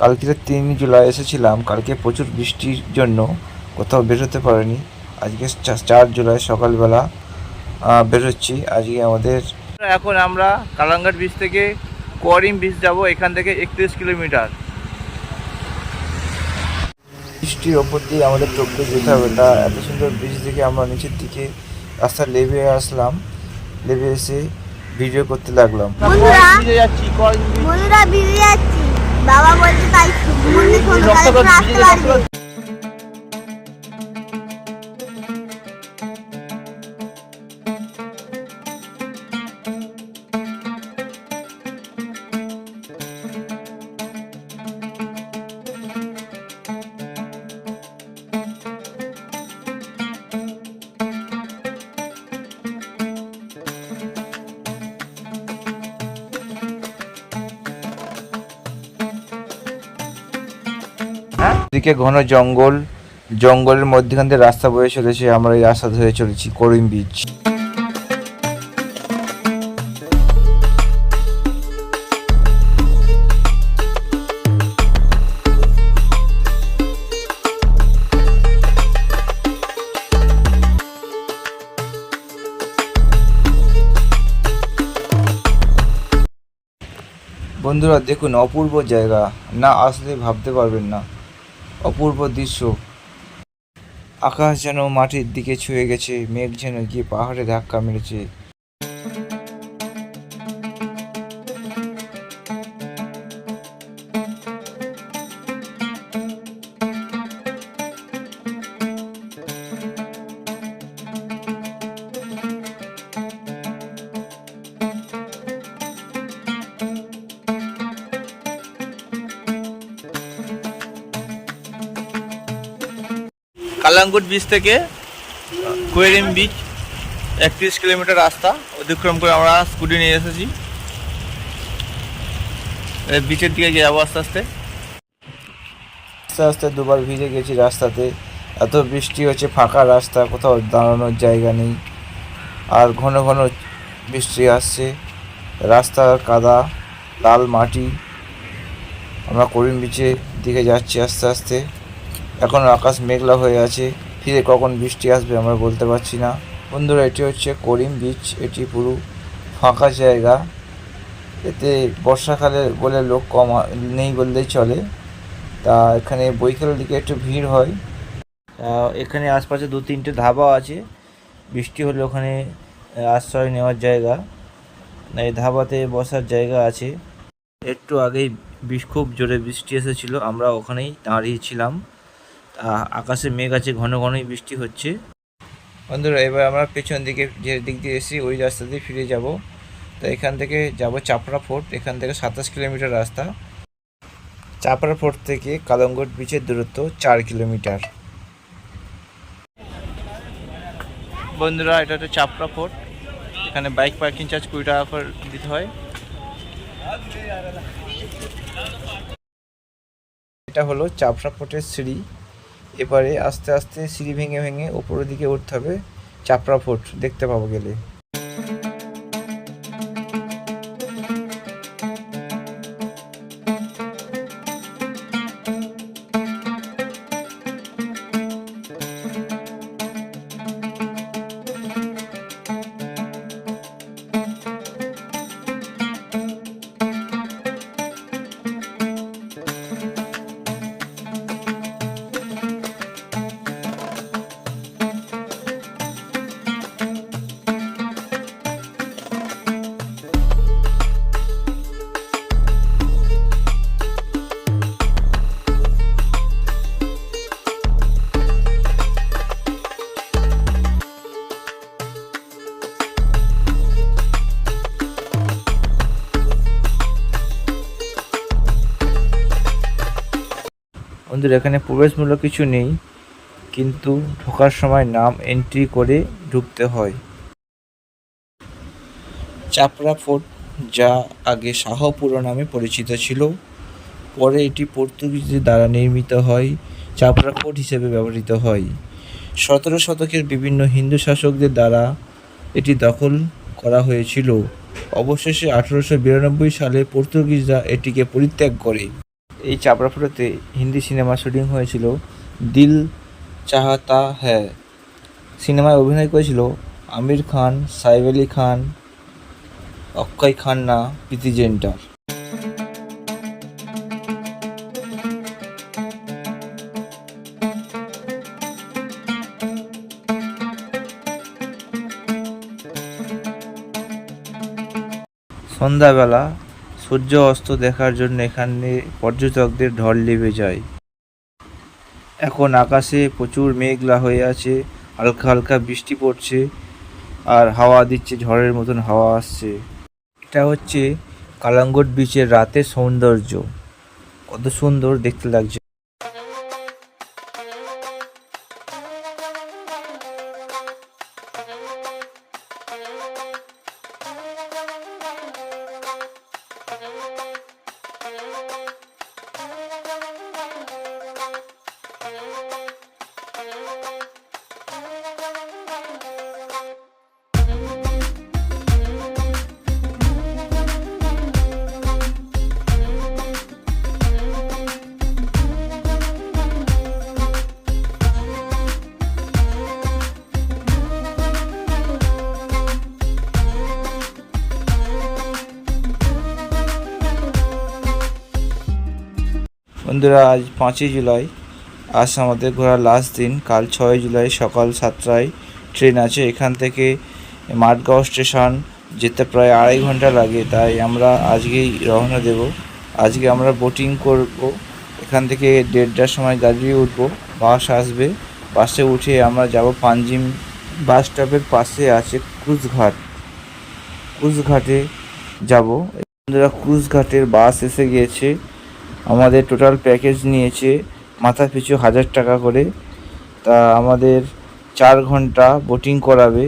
কালকে তিন জুলাই এসেছিলাম কালকে প্রচুর বৃষ্টির জন্য কোথাও বেরোতে পারিনি। আজকে চার জুলাই সকালবেলা বেরোচ্ছি। আজকে আমাদের এখন আমরা কালাঙ্গাট বিচ থেকে কোয়ারিম বিচ যাব এখান থেকে একত্রিশ কিলোমিটার। বৃষ্টির ওপর দিয়ে আমাদের টোপকে যেতে হবে। তা এত সুন্দর ব্রিজ থেকে আমরা নিচের দিকে রাস্তা লেবে আসলাম। লেবে এসে ভিডিও করতে লাগলাম। বন্ধুরা বন্ধুরা যাচ্ছি। বাবা বলছে তাই মন্দির আসতে বিচে পারবি রক্তগত- দিকে ঘন জঙ্গল, জঙ্গলের মধ্যখান দিয়ে রাস্তা বয়ে চলেছে আমরা এই রাস্তা ধরে চলেছি করিম বিচ। বন্ধুরা, দেখুন, অপূর্ব জায়গা। না আসলে ভাবতে পারবেন না। অপূর্ব দৃশ্য। আকাশ যেন মাটির দিকে ছুঁয়ে গেছে মেঘ যেন গিয়ে পাহাড়ে ধাক্কা মেরেছে। কালাঙ্গুট বিচ থেকে কোয়েরিম বিচ একত্রিশ কিলোমিটার রাস্তা, অতিক্রম করে আমরা স্কুটি নিয়ে এসেছি। বিচের দিকে যাব আস্তে আস্তে। আস্তে আস্তে দুবার ভিজে গেছি রাস্তাতে। এত বৃষ্টি হচ্ছে, ফাঁকা রাস্তা, কোথাও দাঁড়ানোর জায়গা নেই। আর ঘন ঘন বৃষ্টি আসছে। রাস্তার কাদা, লাল মাটি। আমরা করিম বিচের দিকে যাচ্ছি আস্তে আস্তে। এখন আকাশ মেঘলা হয়ে আছে। ফিরে কখন বৃষ্টি আসবে আমরা বলতে পারছি না। বন্ধুরা, এটি হচ্ছে করিম বিচ এটি পুরো ফাঁকা জায়গা। এতে বর্ষাকালে বলে লোক কম নেই বললেই চলে। তা এখানে বৈকালের দিকে একটু ভিড় হয়। এখানে আশপাশে দু তিনটে ধাবা আছে। বৃষ্টি হলে ওখানে আশ্রয় নেওয়ার জায়গা। এই ধাবাতে বসার জায়গা আছে। একটু আগেই খুব জোরে বৃষ্টি এসেছিল। আমরা ওখানেই দাঁড়িয়েছিলাম। আকাশে মেঘ আছে, ঘন ঘনই বৃষ্টি হচ্ছে। বন্ধুরা, এবার আমরা পেছন দিকে যে দিক দিয়ে এসেছি, ওই রাস্তা দিয়ে ফিরে যাব। তো এখান থেকে যাব চাপড়া ফোর্ট, এখান থেকে সাতাশ কিলোমিটার রাস্তা। চাপড়া ফোর্ট থেকে কালঙ্গট বিচের দূরত্ব চার কিলোমিটার। বন্ধুরা, এটা হচ্ছে চাপড়া ফোর্ট। এখানে বাইক পার্কিং চার্জ কুড়ি টাকা করে দিতে হয়। এটা হলো চাপড়া ফোর্টের সিঁড়ি। এবারে আস্তে আস্তে সিঁড়ি ভেঙে ভেঙে ওপরের দিকে উঠতে হবে। চাপড়া ফোর্ট দেখতে পাবো গেলে। বন্ধুরা, এখানে প্রবেশমূলক কিছু নেই, কিন্তু ঢোকার সময় নাম এন্ট্রি করে ঢুকতে হয়। চাপড়া ফোর্ট, যা আগে শাহপুর নামে পরিচিত ছিল, পরে এটি পর্তুগিজদের দ্বারা নির্মিত হয়, চাপড়া ফোর্ট হিসেবে ব্যবহৃত হয়। সতেরো শতকের বিভিন্ন হিন্দু শাসকদের দ্বারা এটি দখল করা হয়েছিল। অবশেষে আঠারোশো বিরানব্বই সালে পর্তুগিজরা এটিকে পরিত্যাগ করে। এই চাপড়াফুটোতে হিন্দি সিনেমা শুটিং হয়েছিল দিল চাহতা হ্যায়। সিনেমায় অভিনয় করেছিল আমির খান সাইফ আলি খান, অক্ষয় খান্না, প্রীতি জেন্টার। সন্ধ্যাবেলা সূর্য অস্ত দেখার জন্য এখানে পর্যটকদের ঢল লেবে যায়। এখন আকাশে প্রচুর মেঘলা হয়ে আছে, হালকা হালকা বৃষ্টি পড়ছে, আর হাওয়া দিচ্ছে, ঝড়ের মতন হাওয়া আসছে। এটা হচ্ছে কালাঙ্গট বিচের রাতের সৌন্দর্য। কত সুন্দর দেখতে লাগছে। Thank you. বন্ধুরা, আজ পাঁচই জুলাই। আজ আমাদের ঘোরার লাস্ট দিন। কাল ছয় জুলাই, সকাল সাতটায় ট্রেন আছে। এখান থেকে মাঠগাঁও স্টেশন যেতে প্রায় আড়াই ঘণ্টা লাগে। তাই আমরা আজকেই রওনা দেব। আজকে আমরা বোটিং করব। এখান থেকে দেড়টার সময় গাড়ি উঠবো। বাস আসবে। বাসে উঠে আমরা যাব পাঞ্জিম বাস স্টপের পাশে আছে ক্রুজঘাট। ক্রুজঘাটে যাব। বন্ধুরা, ক্রুজঘাটের বাস এসে গিয়েছে। আমাদের টোটাল প্যাকেজ নিয়েছে মাথা পিছু হাজার টাকা করে। তা আমাদের চার ঘণ্টা বোটিং করাবে।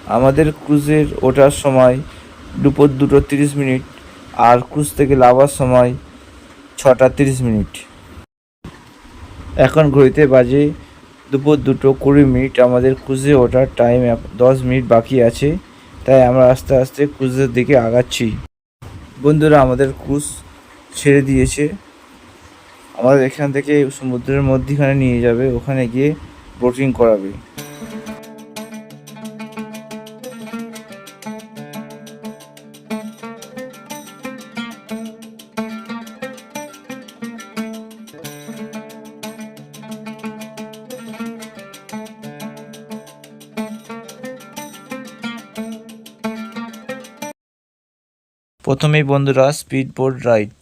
আমাদের ক্রুজের ওঠার সময় দুপুর দুটো তিরিশ মিনিট আর ক্রুজ থেকে লাভার সময় ছটা তিরিশ মিনিট। এখন ঘড়িতে বাজে দুপুর দুটো কুড়ি মিনিট। আমাদের ক্রুজে ওঠার টাইম দশ মিনিট বাকি আছে। তাই আমরা আস্তে আস্তে ক্রুজের দিকে আগাচ্ছি। বন্ধুরা, আমাদের ক্রুজ ছেড়ে দিয়েছে। আমাদের এখান থেকে সমুদ্রের মধ্যিখানে নিয়ে যাবে, ওখানে গিয়ে বোটিং করাবে। প্রথমেই বন্ধুরা স্পিড বোট রাইড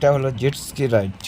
এটা হলো জেট স্কি রাইড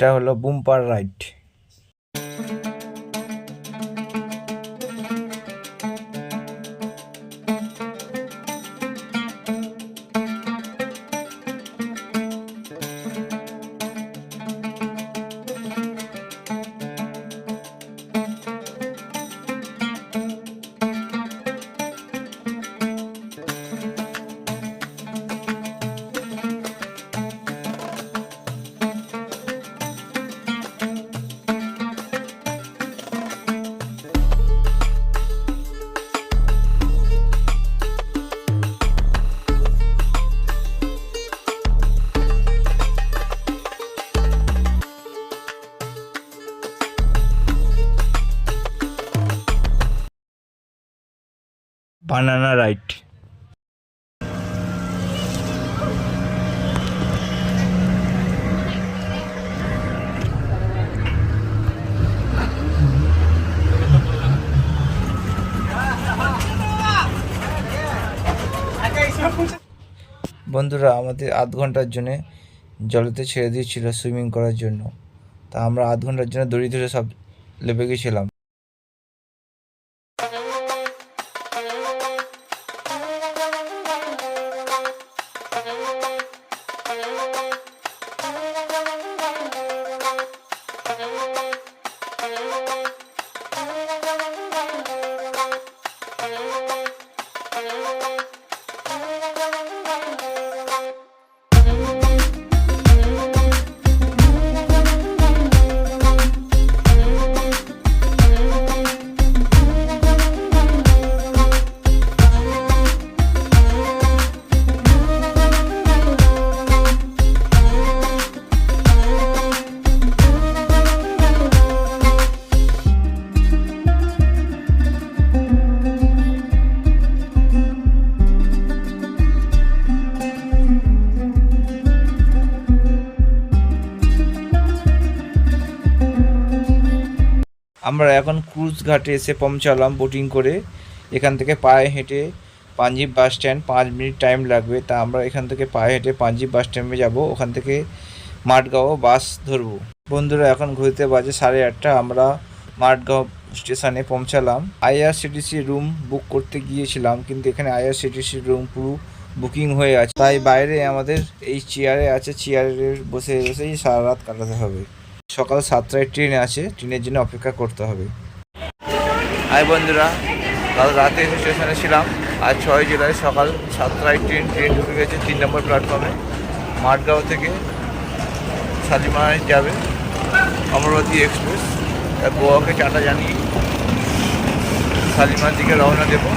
এটা হলো বুম্পার রাইড বানানা রাইড বন্ধুরা, আমাদের আধ ঘণ্টার জন্য জলেতে ছেড়ে দিয়েছিল সুইমিং করার জন্য। তা আমরা আধ ঘণ্টার জন্য দড়ি ধরে সব লেপে গেছিলাম। আমরা এখন ক্রুজ ঘাটে এসে পৌঁছালাম বোটিং করে। এখান থেকে পায়ে হেঁটে পাঞ্জিব বাস স্ট্যান্ড পাঁচ মিনিট টাইম লাগবে। তা আমরা এখান থেকে পায়ে হেঁটে পাঞ্জিব বাস স্ট্যান্ডে যাব। ওখান থেকে মাঠগাঁও বাস ধরবো। বন্ধুরা, এখন ঘুরতে বাজে সাড়ে আটটা। আমরা মাঠগাঁও স্টেশনে পৌঁছালাম। আইআরসিটিসি রুম বুক করতে গিয়েছিলাম, কিন্তু এখানে আইআরসিটিসি রুম পুরো বুকিং হয়ে আছে। তাই বাইরে আমাদের এই চেয়ারে আছে। চেয়ারে বসে বসেই সারা রাত কাটাতে হবে। সকাল সাতটায় ট্রেন আছে ট্রেনের জন্য অপেক্ষা করতে হবে। হাই বন্ধুরা, কাল রাতে স্টেশনে ছিলাম। আর ছয় জুলাই সকাল সাতটায় ট্রেন ট্রেন ঢুকে গেছে তিন নম্বর প্ল্যাটফর্মে মাঠগাঁও থেকে শালিমারায় যাবে। অমরাবতী এক্সপ্রেস গোয়াকে চাটা জানিয়ে শালিমার দিকে রওনা দেবো।